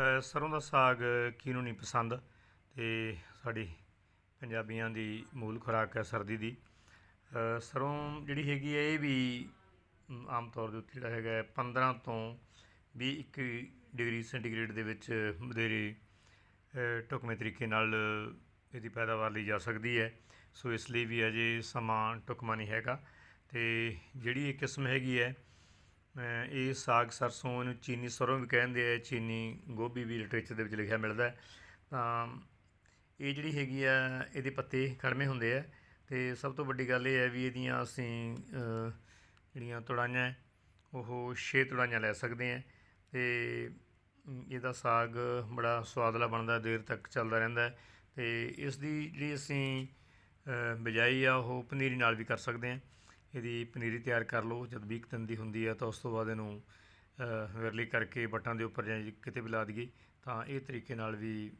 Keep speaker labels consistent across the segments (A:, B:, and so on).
A: ਅ, ਸਰੋਂ ਦਾ ਸਾਗ ਕਿਹਨੂੰ ਨਹੀਂ ਪਸੰਦ? ਤੇ ਸਾਡੀ ਪੰਜਾਬੀਆਂ ਦੀ ਮੂਲ ਖੁਰਾਕ ਹੈ ਸਰਦੀ ਦੀ। ਅ, ਸਰੋਂ ਜਿਹੜੀ ਹੈਗੀ ਹੈ ਇਹ ਵੀ ਆਮ ਤੌਰ ਦੇ ਉੱਤੇ ਜਿਹੜਾ ਹੈਗਾ ਹੈ 15 ਤੋਂ 20 21 ਡਿਗਰੀ ਸੈਂਟੀਗ੍ਰੇਡ ਦੇ ਵਿੱਚ ਵਧੇਰੇ ਅ, ਤਰੀਕੇ ਨਾਲ ਇਹਦੀ ਪੈਦਾਵਾਰ ਲਈ ਜਾ ਸਕਦੀ ਹੈ। ਸੋ ਇਸ ਲਈ ਵੀ ਅਜੇ ਸਮਾਂ ਢੁਕਵਾਂ ਨਹੀਂ ਹੈਗਾ। ਤੇ ਜਿਹੜੀ ਇਹ ਕਿਸਮ ਹੈਗੀ ਹੈ ਇਹ ਸਾਗ ਸਰਸੋਂ ਇਹਨੂੰ ਚੀਨੀ ਸਰੋਂ ਵੀ ਕਹਿੰਦੇ ਆ ਚੀਨੀ ਗੋਭੀ ਵੀ ਲਿਟਰੇਚਰ ਦੇ ਵਿੱਚ ਲਿਖਿਆ ਮਿਲਦਾ ਤਾਂ ਇਹ ਜਿਹੜੀ ਹੈਗੀ ਆ ਇਹਦੇ ਪੱਤੇ ਕੜਮੇ ਹੁੰਦੇ ਆ ਤੇ ਸਭ ਤੋਂ ਵੱਡੀ ਗੱਲ ਇਹ ਹੈ ਵੀ ਇਹਦੀਆਂ ਅਸੀਂ ਜਿਹੜੀਆਂ ਤੁੜਾਈਆਂ ਉਹ ਛੇ ਤੁੜਾਈਆਂ ਲੈ ਸਕਦੇ ਆ ਤੇ ਇਹਦਾ ਸਾਗ ਬੜਾ ਸਵਾਦਲਾ ਬਣਦਾ ਦੇਰ ਤੱਕ ਚੱਲਦਾ ਰਹਿੰਦਾ ਹੈ ਤੇ ਇਸ ਦੀ ਜਿਹੜੀ ਅਸੀਂ ਅ, ਬਿਜਾਈ ਆ ਉਹ ਪਨੀਰੀ ਨਾਲ ਵੀ ਕਰ ਸਕਦੇ ਆ ਇਹਦੀ ਪਨੀਰੀ ਤਿਆਰ ਕਰ ਲਓ ਜਦ 20 ਕੁ ਦਿਨ ਦੀ ਹੁੰਦੀ ਹੈ ਤਾਂ ਉਸ ਤੋਂ ਬਾਅਦ ਇਹਨੂੰ ਅ, ਵਿਰਲੀ ਕਰਕੇ ਵੱਟਾਂ ਦੇ ਉੱਪਰ ਜਾਂ ਕਿਤੇ ਵੀ ਲਾ ਦਈਏ ਤਾਂ ਇਹ ਤਰੀਕੇ ਨਾਲ ਵੀ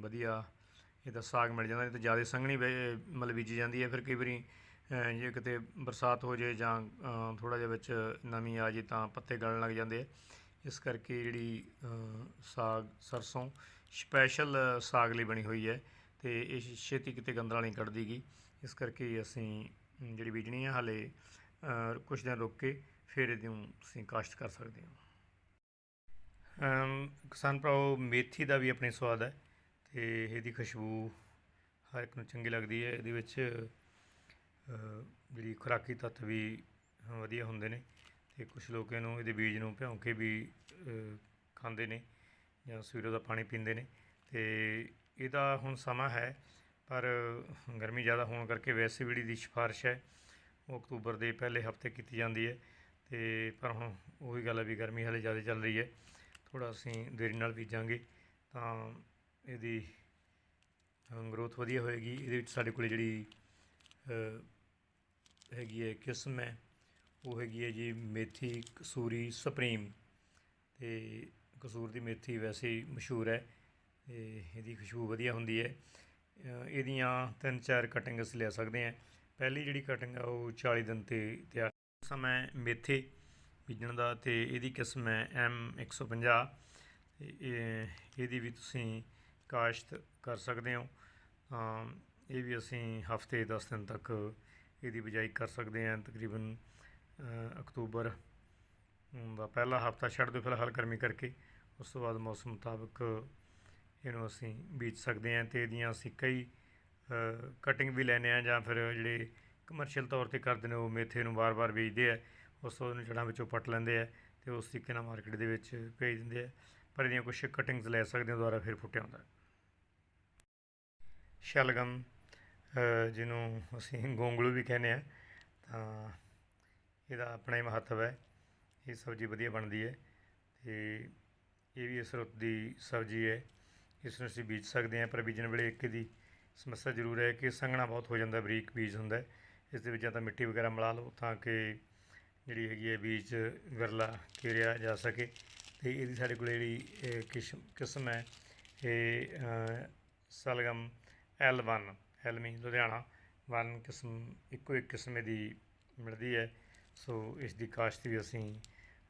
A: ਵਧੀਆ ਇਹਦਾ ਸਾਗ ਮਿਲ ਜਾਂਦਾ ਨਹੀਂ ਤਾਂ ਜ਼ਿਆਦਾ ਸੰਘਣੀ ਵੇ- ਮਤਲਬ ਬੀਜੀ ਜਾਂਦੀ ਹੈ ਫਿਰ ਕਈ ਵਾਰੀ ਜੇ ਕਿਤੇ ਬਰਸਾਤ ਹੋ ਜਾਏ ਜਾਂ ਥੋੜਾ ਜਿਹਾ ਵਿੱਚ ਨਮੀ ਆ ਜੇ ਤਾਂ ਪੱਤੇ ਗਲਣ ਲੱਗ ਜਾਂਦੇ ਆ। ਇਸ ਕਰਕੇ ਜਿਹੜੀ ਸਾਗ ਸਰਸੋਂ ਸਪੈਸ਼ਲ ਸਾਗ ਲਈ ਬਣੀ ਹੋਈ ਹੈ ਤੇ ਇਹ ਛੇਤੀ ਕਿਤੇ ਗੰਦਲਾਂ ਨਹੀਂ ਕੱਢਦੀ ਗਈ ਇਸ ਕਰਕੇ ਅਸੀਂ ਜਿਹੜੀ ਬੀਜਣੀ ਹੈ ਹਾਲੇ ਕੁਝ ਦਿਨ ਰੁਕ ਕੇ ਫਿਰ ਇਹਨੂੰ ਅਸੀਂ ਕਾਸ਼ਤ ਕਰ ਸਕਦੇ ਹਾਂ। ਕਿਸਾਨ ਭਰਾਓ ਮੇਥੀ ਦਾ ਵੀ ਆਪਣੇ ਸਵਾਦ ਹੈ ਤੇ ਇਹਦੀ ਖੁਸ਼ਬੂ ਹਰ ਇੱਕ ਨੂੰ ਚੰਗੀ ਲੱਗਦੀ ਹੈ। ਇਹਦੇ ਵਿੱਚ ਜਿਹੜੀ ਖੁਰਾਕੀ ਤੱਤ ਵੀ ਵਧੀਆ ਹੁੰਦੇ ਨੇ ਤੇ ਕੁਝ ਲੋਕ ਇਹਨੂੰ, ਇਹਦੇ ਬੀਜ ਨੂੰ ਭਿਉਂ ਕੇ ਵੀ ਖਾਂਦੇ ਨੇ ਜਾਂ ਸਵੇਰੇ ਦਾ ਪਾਣੀ ਪੀਂਦੇ ਨੇ ਤੇ ਇਹਦਾ ਹੁਣ ਸਮਾਂ ਹੈ ਪਰ ਗਰਮੀ ਜ਼ਿਆਦਾ ਹੋਣ ਕਰਕੇ ਵੈਸੇ ਵੀ ਦੀ ਸਿਫਾਰਿਸ਼ ਹੈ, ਉਹ ਅਕਤੂਬਰ ਦੇ ਪਹਿਲੇ ਹਫ਼ਤੇ ਕੀਤੀ ਜਾਂਦੀ ਹੈ। ਤੇ ਪਰ ਹੁਣ ਉਹੀ ਗੱਲ ਹੈ ਵੀ ਗਰਮੀ ਹਾਲੇ ਜ਼ਿਆਦਾ ਚੱਲ ਰਹੀ ਹੈ। ਥੋੜਾ ਅਸੀਂ ਦੇਰੀ ਨਾਲ ਬੀਜਾਂਗੇ ਤਾਂ ਇਹਦੀ ਗਰੋਥ ਵਧੀਆ ਹੋਏਗੀ। ਇਹਦੇ ਵਿੱਚ ਸਾਡੇ ਕੋਲ ਜਿਹੜੀ ਹੈਗੀ ਹੈ ਕਿਸਮ ਹੈ, ਉਹ ਹੈਗੀ ਹੈ ਜੀ ਮੇਥੀ ਕਸੂਰੀ ਸੁਪਰੀਮ। ਤੇ ਕਸੂਰ ਦੀ ਮੇਥੀ ਵੈਸੇ ਹੀ ਮਸ਼ਹੂਰ ਹੈ। ਤੇ ਇਹਦੀ ਖੁਸ਼ਬੂ ਵਧੀਆ ਹੁੰਦੀ ਹੈ। ਇਹਦੀਆਂ ਤਿੰਨ ਚਾਰ ਕਟਿੰਗ ਅਸੀਂ ਲੈ ਸਕਦੇ ਹਾਂ। ਪਹਿਲੀ ਜਿਹੜੀ ਕਟਿੰਗ ਆ ਉਹ 40 ਦਿਨ ਤੇ ਤਿਆਰ ਸਮਾਂ ਮੇਥੇ ਬੀਜਣ ਦਾ ਤੇ ਇਹਦੀ ਕਿਸਮ ਹੈ ਐਮ 150 ਤੇ ਇਹ ਇਹਦੀ ਵੀ ਤੁਸੀਂ ਕਾਸ਼ਤ ਕਰ ਸਕਦੇ ਹੋ। ਇਹ ਵੀ ਅਸੀਂ ਹਫ਼ਤੇ 10 ਦਿਨ ਤੱਕ ਇਹਦੀ ਬਿਜਾਈ ਕਰ ਸਕਦੇ ਹਾਂ। ਤਕਰੀਬਨ ਅਕਤੂਬਰ ਦਾ ਪਹਿਲਾ ਹਫਤਾ ਛੱਡ ਦਿਓ ਫਿਲਹਾਲ ਗਰਮੀ ਕਰਕੇ। ਉਸ ਤੋਂ ਬਾਅਦ ਮੌਸਮ ਮੁਤਾਬਕ ਇਹਨੂੰ ਅਸੀਂ ਬੀਜ ਸਕਦੇ ਹਾਂ ਅਤੇ ਇਹਦੀਆਂ ਅਸੀਂ ਕਈ ਕਟਿੰਗ ਵੀ ਲੈਂਦੇ ਹਾਂ ਜਾਂ ਫਿਰ ਜਿਹੜੇ ਕਮਰਸ਼ੀਅਲ ਤੌਰ ਤੇ ਕਰਦੇ ਨੇ, ਉਹ ਮੇਥੇ ਨੂੰ ਵਾਰ-ਵਾਰ ਬੀਜਦੇ ਆ, ਉਸ ਤੋਂ ਉਹਨੂੰ ਜੜ੍ਹਾਂ ਵਿੱਚੋਂ ਪੱਟ ਲੈਂਦੇ ਆ ਅਤੇ ਉਸ ਤਰੀਕੇ ਨਾਲ ਮਾਰਕੀਟ ਦੇ ਵਿੱਚ ਭੇਜ ਦਿੰਦੇ ਆ, ਪਰ ਇਹਦੀਆਂ ਕੁਝ ਕਟਿੰਗਸ ਲੈ ਸਕਦੇ ਹੋ, ਦੁਬਾਰਾ ਫਿਰ ਫੁੱਟਿਆ ਹੁੰਦਾ। ਸ਼ਲਗਮ ਜਿਹਨੂੰ ਅਸੀਂ ਗੋਂਗਲੂ ਵੀ ਕਹਿੰਦੇ ਆ, ਤਾਂ ਇਹਦਾ ਆਪਣਾ ਹੀ ਮਹੱਤਵ ਹੈ, ਇਹ ਸਬਜ਼ੀ ਵਧੀਆ ਬਣਦੀ ਹੈ ਤੇ ਇਹ ਵੀ ਇਸ ਰੁੱਤ ਦੀ ਸਬਜ਼ੀ ਹੈ। ਇਸ ਨੂੰ ਅਸੀਂ ਬੀਜ ਸਕਦੇ ਹਾਂ ਪਰ ਬੀਜਣ ਵੇਲੇ ਇੱਕ ਦੀ ਸਮੱਸਿਆ ਜ਼ਰੂਰ ਹੈ ਕਿ ਸੰਘਣਾ ਬਹੁਤ ਹੋ ਜਾਂਦਾ ਬਰੀਕ ਬੀਜ ਹੁੰਦਾ ਇਸ ਦੇ ਵਿੱਚ ਜਾਂ ਤਾਂ ਮਿੱਟੀ ਵਗੈਰਾ ਮਿਲਾ ਲਓ ਤਾਂ ਕਿ ਜਿਹੜੀ ਹੈਗੀ ਹੈ ਬੀਜ ਵਿਰਲਾ ਘੇਰਿਆ ਜਾ ਸਕੇ ਤੇ ਇਹਦੀ ਸਾਡੇ ਕੋਲ ਜਿਹੜੀ ਕਿਸਮ ਕਿਸਮ ਹੈ ਇਹ ਅ, ਸਲਗਮ L1 ਐਲਮੀ ਲੁਧਿਆਣਾ ਵਨ ਕਿਸਮ ਇੱਕੋ ਇੱਕ ਕਿਸਮ ਦੀ ਮਿਲਦੀ ਹੈ। ਸੋ ਇਸ ਦੀ ਕਾਸ਼ਤ ਵੀ ਅਸੀਂ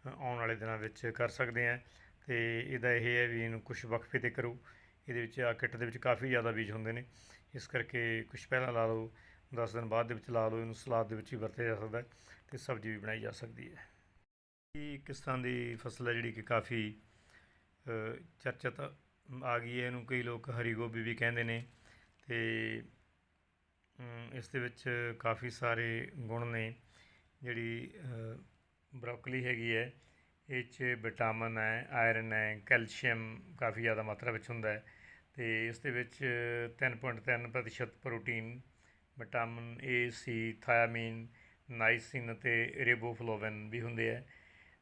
A: ਆਉਣ ਵਾਲੇ ਦਿਨਾਂ ਵਿੱਚ ਕਰ ਸਕਦੇ ਹਾਂ ਤੇ ਇਹਦਾ ਇਹ ਹੈ ਵੀ ਇਹਨੂੰ ਕੁਝ ਵਕਫੇ ਤੇ ਕਰੋ। ਇਹਦੇ ਵਿੱਚ ਆ ਕਿੱਟ ਦੇ ਵਿੱਚ ਕਾਫੀ ਜ਼ਿਆਦਾ ਬੀਜ ਹੁੰਦੇ ਨੇ। ਇਸ ਕਰਕੇ ਕੁਝ ਪਹਿਲਾਂ ਲਾ ਲਓ 10 ਦਿਨ ਬਾਅਦ ਦੇ ਵਿੱਚ ਲਾ ਲਓ, ਇਹਨੂੰ ਸਲਾਦ ਦੇ ਵਿੱਚ ਵੀ ਵਰਤਿਆ ਜਾ ਸਕਦਾ ਹੈ ਤੇ ਸਬਜ਼ੀ ਵੀ ਬਣਾਈ ਜਾ ਸਕਦੀ ਹੈ। ਇਹ ਕਿਸ ਤਰ੍ਹਾਂ ਦੀ ਫਸਲ ਹੈ ਜਿਹੜੀ ਕਿ ਕਾਫੀ ਚਰਚਿਤ ਆ ਗਈ ਹੈ। ਇਹਨੂੰ ਕਈ ਲੋਕ ਹਰੀ ਗੋਭੀ ਵੀ ਕਹਿੰਦੇ ਨੇ ਤੇ ਇਸ ਦੇ ਵਿੱਚ ਕਾਫੀ ਸਾਰੇ ਗੁਣ ਨੇ। ਜਿਹੜੀ ਬਰੋਕਲੀ ਹੈਗੀ ਹੈ, ਇਹ 'ਚ ਵਿਟਾਮਿਨ ਹੈ, ਆਇਰਨ ਹੈ, ਕੈਲਸ਼ੀਅਮ ਕਾਫੀ ਜ਼ਿਆਦਾ ਮਾਤਰਾ ਵਿੱਚ ਹੁੰਦਾ ਹੈ। ਤੇ ਇਸ ਦੇ ਵਿੱਚ 3.3 ਪ੍ਰਤੀਸ਼ਤ protein vitamin A C ਥਾਇਆਮੀਨ niacin ਅਤੇ ਰਿਬੋਫਲੋਵਿਨ ਵੀ ਹੁੰਦੇ ਆ।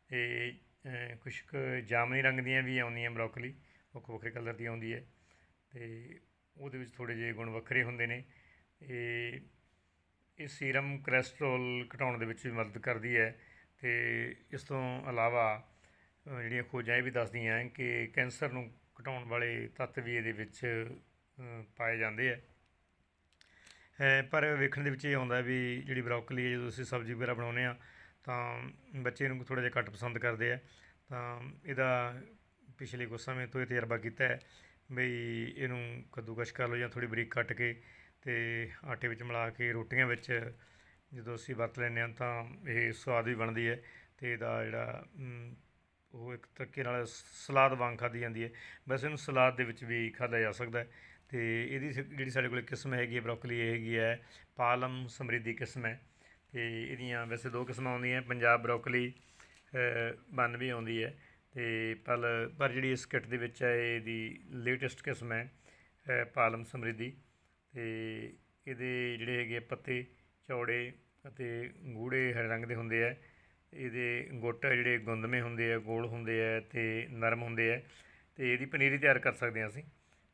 A: ਤੇ ਅ, ਕੁਛ ਕੁ ਜਾਮਨੀ ਰੰਗ ਦੀਆਂ ਵੀ ਆਉਂਦੀਆਂ ਬਰੋਕਲੀ ਵੱਖ ਵੱਖਰੇ ਕਲਰ ਦੀ ਆਉਂਦੀ ਹੈ ਤੇ ਉਹਦੇ ਵਿੱਚ ਥੋੜ੍ਹੇ ਜਿਹੇ ਗੁਣ ਵੱਖਰੇ ਹੁੰਦੇ ਨੇ। ਇਹ ਇਹ ਸੀਰਮ ਕੋਲੇਸਟ੍ਰੋਲ ਘਟਾਉਣ ਦੇ ਵਿੱਚ ਵੀ ਮਦਦ ਕਰਦੀ ਹੈ। ਤੇ ਇਸ ਤੋਂ ਇਲਾਵਾ ਜਿਹੜੀਆਂ ਖੋਜਾਂ ਇਹ ਵੀ ਦੱਸਦੀਆਂ ਕਿ ਕੈਂਸਰ ਨੂੰ ਘਟਾਉਣ ਵਾਲੇ ਤੱਤ ਵੀ ਇਹਦੇ ਵਿੱਚ ਪਾਏ ਜਾਂਦੇ ਹੈ ਪਰ ਵੇਖਣ ਦੇ ਵਿੱਚ ਇਹ ਆਉਂਦਾ ਵੀ ਜਿਹੜੀ ਬਰੋਕਲੀ ਹੈ, ਜਦੋਂ ਅਸੀਂ ਸਬਜ਼ੀ ਵਗੈਰਾ ਬਣਾਉਂਦੇ ਆ ਤਾਂ ਬੱਚੇ ਨੂੰ ਥੋੜ੍ਹਾ ਜਿਹਾ ਘੱਟ ਪਸੰਦ ਕਰਦੇ ਆ। ਤਾਂ ਇਹਦਾ ਪਿਛਲੇ ਕੁਝ ਸਮੇਂ ਤੋਂ ਇਹ ਤਜਰਬਾ ਕੀਤਾ ਹੈ ਬਈ ਇਹਨੂੰ ਕੱਦੂਕਸ਼ ਕਰ ਲਓ ਜਾਂ ਥੋੜੀ ਬਰੀਕ ਕੱਟ ਕੇ ਤੇ ਆਟੇ ਵਿੱਚ ਮਿਲਾ ਕੇ ਰੋਟੀਆਂ ਵਿੱਚ ਜਦੋਂ ਅਸੀਂ ਵਰਤ ਲੈਂਦੇ ਹਾਂ, ਤਾਂ ਇਹ ਸਵਾਦ ਵੀ ਬਣਦੀ ਹੈ ਤੇ ਇਹਦਾ ਜਿਹੜਾ ਤਰੀਕੇ ਨਾਲ ਸਲਾਦ ਵਾਂਗ ਖਾਧੀ ਜਾਂਦੀ ਹੈ। ਵੈਸੇ ਇਹਨੂੰ ਸਲਾਦ ਦੇ ਵਿੱਚ ਵੀ ਖਾਧਾ ਜਾ ਸਕਦਾ ਹੈ। ਤੇ ਇਹਦੀ ਸ- ਜਿਹੜੀ ਸਾਡੇ ਕੋਲ ਕਿਸਮ ਹੈਗੀ ਹੈ, ਬਰੋਕਲੀ ਇਹ ਹੈਗੀ ਹੈ, ਪਾਲਮ ਸਮਰਿੱਧੀ ਕਿਸਮ ਹੈ। ਤੇ ਇਹਦੀਆਂ ਵੈਸੇ ਦੋ ਕਿਸਮਾਂ ਆਉਂਦੀਆਂ, ਪੰਜਾਬ ਬਰੋਕਲੀ ਬਨ ਵੀ ਆਉਂਦੀ ਹੈ। ਤੇ ਪਲ ਪਰ ਜਿਹੜੀ ਇਸ ਕਿੱਟ ਦੇ ਵਿੱਚ ਹੈ, ਇਹਦੀ ਲੇਟੈਸਟ ਕਿਸਮ ਹੈ ਪਾਲਮ ਸਮਰਿੱਧੀ। ਤੇ ਇਹਦੇ ਜਿਹੜੇ ਹੈਗੇ ਆ, ਪੱਤੇ, ਚੌੜੇ ਅਤੇ ਗੂੜੇ ਹਰੇ ਰੰਗ ਦੇ ਹੁੰਦੇ ਆ ਇਹਦੇ ਗੁੱਟ ਜਿਹੜੇ ਗੁੰਦਮੇ ਹੁੰਦੇ ਆ, ਗੋਲ ਹੁੰਦੇ ਆ ਅਤੇ ਨਰਮ ਹੁੰਦੇ ਆ ਅਤੇ ਇਹਦੀ ਪਨੀਰੀ ਤਿਆਰ ਕਰ ਸਕਦੇ ਹਾਂ ਅਸੀਂ।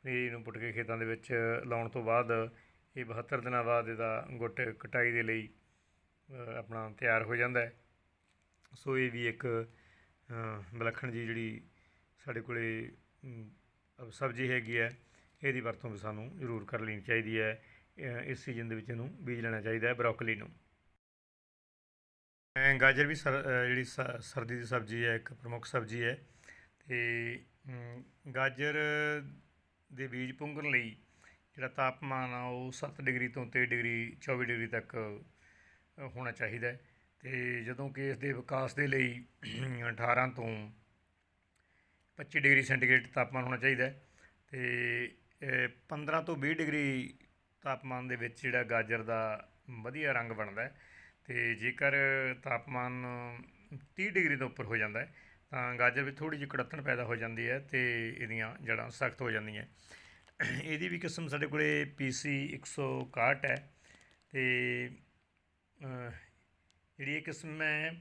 A: ਪਨੀਰੀ ਨੂੰ ਪੁੱਟ ਕੇ ਖੇਤਾਂ ਦੇ ਵਿੱਚ ਲਾਉਣ ਤੋਂ ਬਾਅਦ ਇਹ 72 ਦਿਨਾਂ ਬਾਅਦ ਇਹਦਾ ਗੁੱਟ ਕਟਾਈ ਦੇ ਲਈ ਆਪਣਾ ਤਿਆਰ ਹੋ ਜਾਂਦਾ ਸੋ ਇਹ ਵੀ ਇੱਕ ਵਿਲੱਖਣ ਜੀ ਜਿਹੜੀ ਸਾਡੇ ਕੋਲੇ ਸਬਜ਼ੀ ਹੈਗੀ ਹੈ, ਇਹਦੀ ਵਰਤੋਂ ਵੀ ਸਾਨੂੰ ਜ਼ਰੂਰ ਕਰ ਲੈਣੀ ਚਾਹੀਦੀ ਹੈ। ਇਸ ਸੀਜ਼ਨ ਦੇ ਵਿੱਚ ਇਹਨੂੰ ਬੀਜ ਲੈਣਾ ਚਾਹੀਦਾ ਹੈ ਬਰੋਕਲੀ ਨੂੰ। ਗਾਜਰ ਵੀ ਸਰ ਜਿਹੜੀ ਸ- ਸਰਦੀ ਦੀ ਸਬਜ਼ੀ ਹੈ, ਇੱਕ ਪ੍ਰਮੁੱਖ ਸਬਜ਼ੀ ਹੈ। ਤੇ ਗਾਜਰ ਦੇ ਬੀਜ ਪੁੰਗਣ ਲਈ ਜਿਹੜਾ ਤਾਪਮਾਨ ਆ, ਉਹ 7 ਡਿਗਰੀ ਤੋਂ 23 ਡਿਗਰੀ 24 ਡਿਗਰੀ ਤੱਕ ਹੋਣਾ ਚਾਹੀਦਾ ਹੈ। ਤੇ ਜਦੋਂ ਕਿ ਇਸ ਦੇ ਵਿਕਾਸ ਦੇ ਲਈ 18 ਤੋਂ 25 ਡਿਗਰੀ ਸੈਂਟੀਗ੍ਰੇਡ ਤਾਪਮਾਨ ਹੋਣਾ ਚਾਹੀਦਾ ਹੈ। ਤੇ 15 ਤੋਂ 20 ਡਿਗਰੀ ਤਾਪਮਾਨ ਦੇ ਵਿੱਚ ਜਿਹੜਾ ਗਾਜਰ ਦਾ ਵਧੀਆ ਰੰਗ ਬਣਦਾ ਹੈ। ਅਤੇ ਜੇਕਰ ਤਾਪਮਾਨ ਤੀਹ ਡਿਗਰੀ ਤੋਂ ਉੱਪਰ ਹੋ ਜਾਂਦਾ ਤਾਂ ਗਾਜਰ ਵਿੱਚ ਥੋੜ੍ਹੀ ਜਿਹੀ ਕੜੱਤਣ ਪੈਦਾ ਹੋ ਜਾਂਦੀ ਹੈ ਅਤੇ ਇਹਦੀਆਂ ਜੜ੍ਹਾਂ ਸਖਤ ਹੋ ਜਾਂਦੀਆਂ ਇਹਦੀ ਵੀ ਕਿਸਮ ਸਾਡੇ ਕੋਲੇ PC 161 ਹੈ ਤੇ ਜਿਹੜੀ ਇਹ ਕਿਸਮ ਹੈ,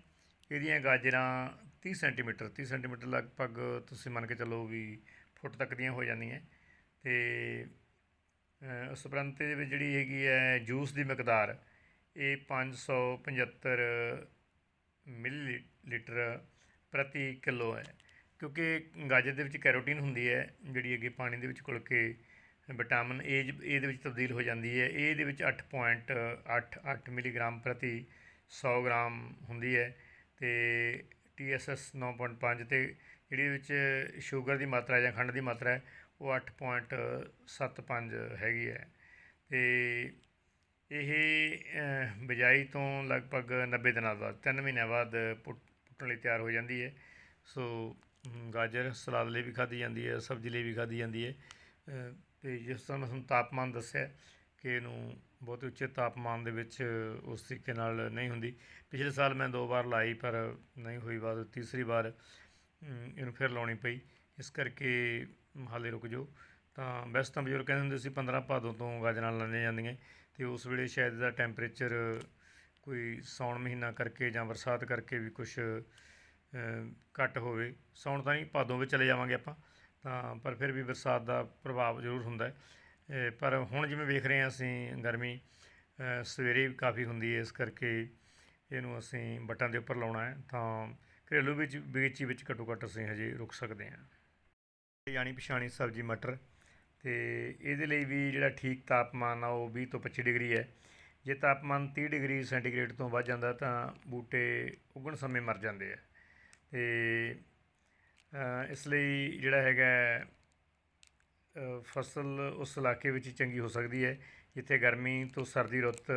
A: ਇਹਦੀਆਂ ਗਾਜਰਾਂ 30 ਸੈਂਟੀਮੀਟਰ 30 ਸੈਂਟੀਮੀਟਰ ਲਗਭਗ ਤੁਸੀਂ ਮੰਨ ਕੇ ਚੱਲੋ ਵੀ ਫੁੱਟ ਤੱਕ ਦੀਆਂ ਹੋ ਜਾਂਦੀਆਂ ਤੇ ਉਸ ਉਪਰੰਤ ਇਹਦੇ ਵਿੱਚ ਜਿਹੜੀ ਹੈਗੀ ਹੈ ਜੂਸ ਦੀ ਮਿਕਦਾਰ ਇਹ 575 ਮਿਲੀ ਲੀਟਰ ਪ੍ਰਤੀ ਕਿਲੋ ਹੈ, ਕਿਉਂਕਿ ਗਾਜਰ ਦੇ ਵਿੱਚ ਕੈਰੋਟੀਨ ਹੁੰਦੀ ਹੈ, ਜਿਹੜੀ ਅੱਗੇ ਪਾਣੀ ਦੇ ਵਿੱਚ ਘੁਲ ਕੇ ਵਿਟਾਮਿਨ ਏ ਜ- ਇਹਦੇ ਵਿੱਚ ਤਬਦੀਲ ਹੋ ਜਾਂਦੀ ਹੈ। ਇਹ ਇਹਦੇ ਵਿੱਚ 8.88 ਮਿਲੀਗ੍ਰਾਮ ਪ੍ਰਤੀ 100 ਗ੍ਰਾਮ ਹੁੰਦੀ ਹੈ ਤੇ TSS 9.5 ਤੇ ਜਿਹੜੀ ਇਹਦੇ ਵਿੱਚ ਸ਼ੂਗਰ ਦੀ ਮਾਤਰਾ ਜਾਂ ਖੰਡ ਦੀ ਮਾਤਰਾ ਹੈ, ਉਹ 8.75 ਹੈਗੀ ਹੈ। ਤੇ ਇਹ ਬਿਜਾਈ ਤੋਂ ਲਗਭਗ 90 ਦਿਨਾਂ ਬਾਅਦ 3 ਮਹੀਨਿਆਂ ਬਾਅਦ ਪੁੱਟਣ ਲਈ ਤਿਆਰ ਹੋ ਜਾਂਦੀ ਹੈ। ਸੋ ਗਾਜਰ ਸਲਾਦ ਲਈ ਵੀ ਖਾਧੀ ਜਾਂਦੀ ਹੈ ਸਬਜ਼ੀ ਲਈ ਵੀ ਖਾਧੀ ਜਾਂਦੀ ਹੈ। ਅ, ਤੇ ਜਿਸ ਤਰ੍ਹਾਂ ਮੈਂ ਤੁਹਾਨੂੰ ਤਾਪਮਾਨ ਦੱਸਿਆ ਕਿ ਇਹਨੂੰ ਬਹੁਤ ਉੱਚੇ ਤਾਪਮਾਨ ਦੇ ਵਿੱਚ ਉਸ ਤਰੀਕੇ ਨਾਲ ਨਹੀਂ ਹੁੰਦੀ। ਪਿਛਲੇ ਸਾਲ ਮੈਂ ਦੋ ਵਾਰ ਲਾਈ ਪਰ ਨਹੀਂ ਹੋਈ ਬਾਅਦ ਤੀਸਰੀ ਵਾਰ ਇਹਨੂੰ ਫਿਰ ਲਾਉਣੀ ਪਈ। ਇਸ ਕਰਕੇ ਹਾਲੇ ਰੁਕ ਜਾਓ। ਤਾਂ ਵੈਸੇ ਤਾਂ ਬਜ਼ੁਰਗ ਕਹਿੰਦੇ ਹੁੰਦੇ ਸੀ 15 ਭਾਦੋਂ ਤੋਂ ਗਾਜਰਾਂ ਲਾਈਆਂ ਜਾਂਦੀਆਂ। ਅਤੇ ਉਸ ਵੇਲੇ ਸ਼ਾਇਦ ਇਹਦਾ ਟੈਂਪਰੇਚਰ ਕੋਈ ਸਾਉਣ ਮਹੀਨਾ ਕਰਕੇ ਜਾਂ ਬਰਸਾਤ ਕਰਕੇ ਵੀ ਕੁਛ ਘੱਟ ਹੋਵੇ। ਸਾਉਣ ਤਾਂ ਨਹੀਂ, ਭਾਦੋਂ ਵਿੱਚ ਚਲੇ ਜਾਵਾਂਗੇ ਆਪਾਂ। ਤਾਂ, ਪਰ ਫਿਰ ਵੀ ਬਰਸਾਤ ਦਾ ਪ੍ਰਭਾਵ ਜ਼ਰੂਰ ਹੁੰਦਾ ਹੈ। ਪਰ ਹੁਣ ਜਿਵੇਂ ਵੇਖ ਰਹੇ ਹਾਂ ਅਸੀਂ ਗਰਮੀ ਸਵੇਰੇ ਕਾਫੀ ਹੁੰਦੀ ਹੈ। ਇਸ ਕਰਕੇ ਇਹਨੂੰ ਅਸੀਂ ਬਟਾਂ ਦੇ ਉੱਪਰ ਲਾਉਣਾ ਹੈ। ਤਾਂ ਘਰੇਲੂ ਵਿੱਚ, ਬਗੀਚੀ ਵਿੱਚ ਘੱਟੋ ਘੱਟ ਅਸੀਂ ਹਜੇ ਰੁਕ ਸਕਦੇ ਹਾਂ। ਜਾਣੀ ਪਛਾਣੀ ਸਬਜ਼ੀ, ਮਟਰ ਤੇ ਇਹਦੇ ਲਈ ਵੀ ਜਿਹੜਾ ਠੀਕ ਤਾਪਮਾਨ ਆ ਉਹ 20 ਤੋਂ 25 ਡਿਗਰੀ ਹੈ। ਜੇ ਤਾਪਮਾਨ 30 ਡਿਗਰੀ ਸੈਂਟੀਗ੍ਰੇਡ ਤੋਂ ਵੱਧ ਜਾਂਦਾ ਤਾਂ ਬੂਟੇ ਉਗਣ ਸਮੇਂ ਮਰ ਜਾਂਦੇ ਆ। ਤੇ ਇਸ ਲਈ ਜਿਹੜਾ ਹੈਗਾ ਫਸਲ ਉਸ ਇਲਾਕੇ ਵਿੱਚ ਚੰਗੀ ਹੋ ਸਕਦੀ ਹੈ, ਜਿੱਥੇ ਗਰਮੀ ਤੋਂ ਸਰਦੀ ਰੁੱਤ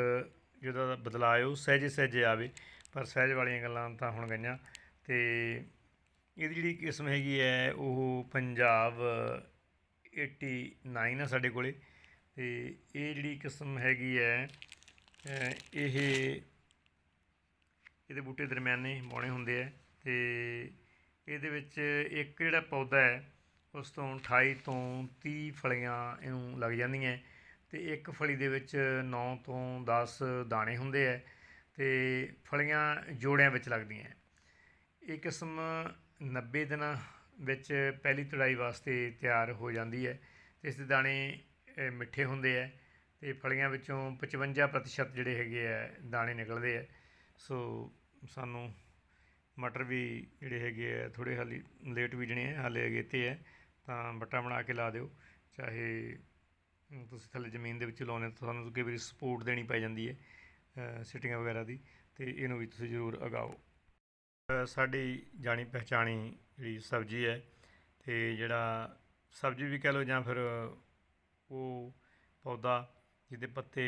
A: ਜਿਹਦਾ ਬਦਲਾਅ ਉਹ ਸਹਿਜੇ ਸਹਿਜੇ ਆਵੇ। ਪਰ ਸਹਿਜ ਵਾਲੀਆਂ ਗੱਲਾਂ ਤਾਂ ਹੁਣ ਗਈਆਂ। ਤੇ ਇਹਦੀ ਜਿਹੜੀ ਕਿਸਮ ਹੈਗੀ ਹੈ, ਉਹ ਪੰਜਾਬ 89 ਆ ਸਾਡੇ ਕੋਲੇ। ਤੇ ਇਹ ਜਿਹੜੀ ਕਿਸਮ ਹੈਗੀ ਹੈ ਇਹ ਇਹਦੇ ਬੂਟੇ ਦਰਮਿਆਨੇ ਬੌਣੇ ਹੁੰਦੇ ਆ ਤੇ ਇਹਦੇ ਵਿੱਚ ਇੱਕ ਜਿਹੜਾ ਪੌਦਾ ਹੈ, ਉਸ ਤੋਂ 28 ਤੋਂ 30 ਫਲੀਆਂ ਇਹਨੂੰ ਲੱਗ ਜਾਂਦੀਆਂ ਤੇ ਇੱਕ ਫਲੀ ਦੇ ਵਿੱਚ 9 ਤੋਂ 10 ਦਾਣੇ ਹੁੰਦੇ ਆ ਤੇ ਫਲੀਆਂ ਜੋੜਿਆਂ ਵਿੱਚ ਲੱਗਦੀਆਂ ਇਹ ਕਿਸਮ 90 ਦਿਨਾਂ ਵਿੱਚ ਪਹਿਲੀ ਤੁੜਾਈ ਵਾਸਤੇ ਤਿਆਰ ਹੋ ਜਾਂਦੀ ਹੈ ਤੇ ਇਸ ਦੇ ਦਾਣੇ ਮਿੱਠੇ ਹੁੰਦੇ ਹੈ ਤੇ ਫਲੀਆਂ ਵਿੱਚੋਂ 55% ਜਿਹੜੇ ਹੈਗੇ ਆ ਦਾਣੇ ਨਿਕਲਦੇ ਆ ਸੋ ਸਾਨੂੰ ਮਟਰ ਵੀ ਜਿਹੜੇ ਹੈਗੇ ਆ ਥੋੜੇ ਹਾਲੀ ਲੇਟ ਬੀਜਣੇ ਆ ਹਾਲੇ ਅਗੇਤੇ ਹੈ ਤਾਂ ਬੱਟਾ ਬਣਾ ਕੇ ਲਾ ਦਿਓ। ਚਾਹੇ ਤੁਸੀਂ ਥੱਲੇ ਜ਼ਮੀਨ ਦੇ ਵਿੱਚ ਲਾਉਣੇ ਤਾਂ ਤੁਹਾਨੂੰ ਕਈ ਵਾਰੀ ਸਪੋਰਟ ਦੇਣੀ ਪੈ ਜਾਂਦੀ ਹੈ ਅ, ਵਗੈਰਾ ਦੀ ਤੇ ਇਹਨੂੰ ਵੀ ਤੁਸੀਂ ਜ਼ਰੂਰ ਉਗਾਓ। ਸਾਡੀ ਜਾਣੀ ਪਹਿਚਾਣੀ ਜਿਹੜੀ ਸਬਜ਼ੀ ਹੈ ਤੇ ਜਿਹੜਾ ਸਬਜ਼ੀ ਵੀ ਕਹਿ ਲਓ ਜਾਂ ਫਿਰ ਉਹ ਪੌਦਾ ਜਿਹਦੇ ਪੱਤੇ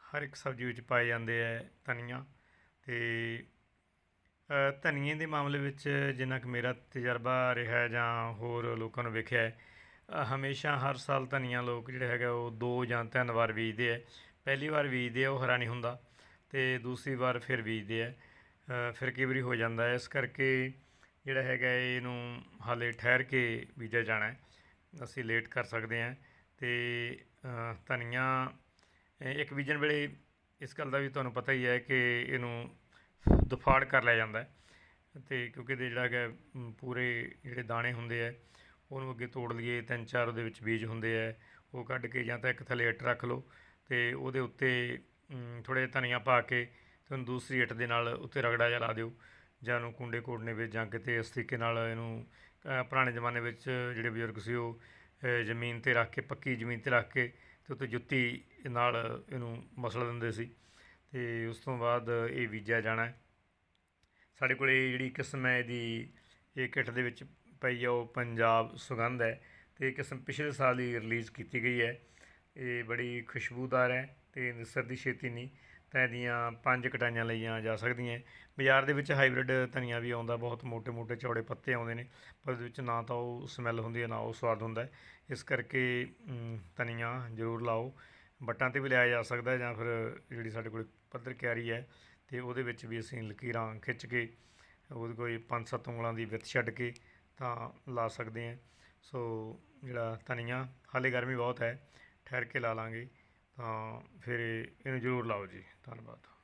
A: ਹਰ ਇੱਕ ਸਬਜ਼ੀ ਵਿੱਚ ਪਾਏ ਜਾਂਦੇ ਹੈ ਧਨੀਆ ਤੇ ਧਨੀਏ ਦੇ ਮਾਮਲੇ ਵਿੱਚ ਜਿੰਨਾ ਕਿ ਮੇਰਾ ਤਜਰਬਾ ਰਿਹਾ ਜਾਂ ਹੋਰ ਲੋਕਾਂ ਨੂੰ ਵੇਖਿਆ ਹਮੇਸ਼ਾ ਹਰ ਸਾਲ ਧਨੀਆ ਲੋਕ ਜਿਹੜਾ ਹੈਗਾ ਉਹ ਦੋ ਜਾਂ ਤਿੰਨ ਵਾਰ ਬੀਜਦੇ ਹੈ ਪਹਿਲੀ ਵਾਰ ਬੀਜਦੇ ਆ, ਉਹ ਹਰਾ ਨਹੀਂ ਹੁੰਦਾ ਤੇ ਦੂਸਰੀ ਵਾਰ ਫਿਰ ਬੀਜਦੇ ਆ। ਫਿਰ ਕਈ ਵਾਰੀ ਹੋ ਜਾਂਦਾ ਇਸ ਕਰਕੇ ਜਿਹੜਾ ਹੈਗਾ ਇਹਨੂੰ ਹਾਲੇ ਠਹਿਰ ਕੇ ਬੀਜਿਆ ਜਾਣਾ ਅਸੀਂ ਲੇਟ ਕਰ ਸਕਦੇ ਹਾਂ ਅਤੇ ਧਨੀਆ ਇੱਕ ਬੀਜਣ ਵੇਲੇ ਇਸ ਗੱਲ ਦਾ ਵੀ ਤੁਹਾਨੂੰ ਪਤਾ ਹੀ ਹੈ ਕਿ ਇਹਨੂੰ ਦੁਫਾੜ ਕਰ ਲਿਆ ਜਾਂਦਾ ਅਤੇ ਕਿਉਂਕਿ ਇਹਦੇ ਜਿਹੜਾ ਹੈਗਾ ਪੂਰੇ ਜਿਹੜੇ ਦਾਣੇ ਹੁੰਦੇ ਆ ਉਹਨੂੰ ਅੱਗੇ ਤੋੜ ਲਈਏ, ਤਿੰਨ ਚਾਰ ਉਹਦੇ ਵਿੱਚ ਬੀਜ ਹੁੰਦੇ ਆ ਉਹ ਕੱਢ ਕੇ ਜਾਂ ਤਾਂ ਇੱਕ ਥੱਲੇ ਇੱਟ ਰੱਖ ਲਓ ਤੇ ਉਹਦੇ ਉੱਤੇ ਥੋੜ੍ਹੇ ਧਨੀਆ ਪਾ ਕੇ ਤੇ ਉਹਨੂੰ ਦੂਸਰੀ ਇੱਟ ਦੇ ਨਾਲ ਉੱਤੇ ਰਗੜਾ ਜਿਹਾ ਲਾ ਦਿਓ, ਜਾਂ ਉਹਨੂੰ ਕੁੰਡੇ ਕੋੜਨੇ ਵਿੱਚ ਜਾਂ ਕਿਤੇ ਇਸ ਤਰੀਕੇ ਨਾਲ ਇਹਨੂੰ ਪੁਰਾਣੇ ਜ਼ਮਾਨੇ ਵਿੱਚ ਜਿਹੜੇ ਬਜ਼ੁਰਗ ਸੀ ਉਹ ਜ਼ਮੀਨ ਤੇ ਰੱਖ ਕੇ, ਪੱਕੀ ਜ਼ਮੀਨ ਤੇ ਰੱਖ ਕੇ ਤੇ ਉੱਤੇ ਜੁੱਤੀ ਨਾਲ ਇਹਨੂੰ ਮਸਲ ਦਿੰਦੇ ਸੀ ਤੇ ਉਸ ਤੋਂ ਬਾਅਦ ਇਹ ਬੀਜਿਆ ਜਾਣਾ ਸਾਡੇ ਕੋਲ ਇਹ ਜਿਹੜੀ ਕਿਸਮ ਹੈ ਇਹਦੀ, ਇਹ ਕਿੱਟ ਦੇ ਵਿੱਚ ਪਈ ਆ, ਉਹ ਪੰਜਾਬ ਸੁਗੰਧ ਹੈ ਤੇ ਇਹ ਕਿਸਮ ਪਿਛਲੇ ਸਾਲ ਹੀ ਰਿਲੀਜ਼ ਕੀਤੀ ਗਈ ਹੈ। ਇਹ ਬੜੀ ਖੁਸ਼ਬੂਦਾਰ ਹੈ ਤੇ ਨਿਸਰਦੀ ਛੇਤੀ ਨਹੀਂ। ਦੀਆਂ ਪੰਜ ਕਟਾਈਆਂ ਲਈਆਂ ਜਾ ਸਕਦੀਆਂ। ਬਾਜ਼ਾਰ ਦੇ ਵਿੱਚ ਹਾਈਬ੍ਰਿਡ ਧਨੀਆ ਵੀ ਆਉਂਦਾ, ਬਹੁਤ ਮੋਟੇ ਮੋਟੇ ਚੌੜੇ ਪੱਤੇ ਆਉਂਦੇ ਨੇ, ਪਰ ਉਹਦੇ ਵਿੱਚ ਨਾ ਤਾਂ ਉਹ ਸਮੈਲ ਹੁੰਦੀ ਹੈ, ਨਾ ਉਹ ਸਵਾਦ ਹੁੰਦਾ ਇਸ ਕਰਕੇ ਧਨੀਆ ਜ਼ਰੂਰ ਲਾਓ। ਬੱਟਾਂ ਤੇ ਵੀ ਲਿਆ ਜਾ ਸਕਦਾ ਜਾਂ ਫਿਰ ਜਿਹੜੀ ਸਾਡੇ ਕੋਲ ਪੱਧਰ ਕਿਆਰੀ ਹੈ, ਤੇ ਉਹਦੇ ਵਿੱਚ ਵੀ ਅਸੀਂ ਲਕੀਰਾਂ ਖਿੱਚ ਕੇ, ਉਹਦੇ ਕੋਈ ਪੰਜ ਸੱਤ ਉਂਗਲਾਂ ਦੀ ਵਿੱਥ ਛੱਡ ਕੇ ਤਾਂ ਲਾ ਸਕਦੇ ਹਾਂ। ਸੋ, ਜਿਹੜਾ ਧਨੀਆ ਹਾਲੇ ਗਰਮੀ ਬਹੁਤ ਹੈ, ਠਹਿਰ ਕੇ ਲਾ ਲਾਂਗੇ। ਤਾਂ ਫਿਰ ਇਹਨੂੰ ਜ਼ਰੂਰ ਲਾਓ ਜੀ ਧੰਨਵਾਦ।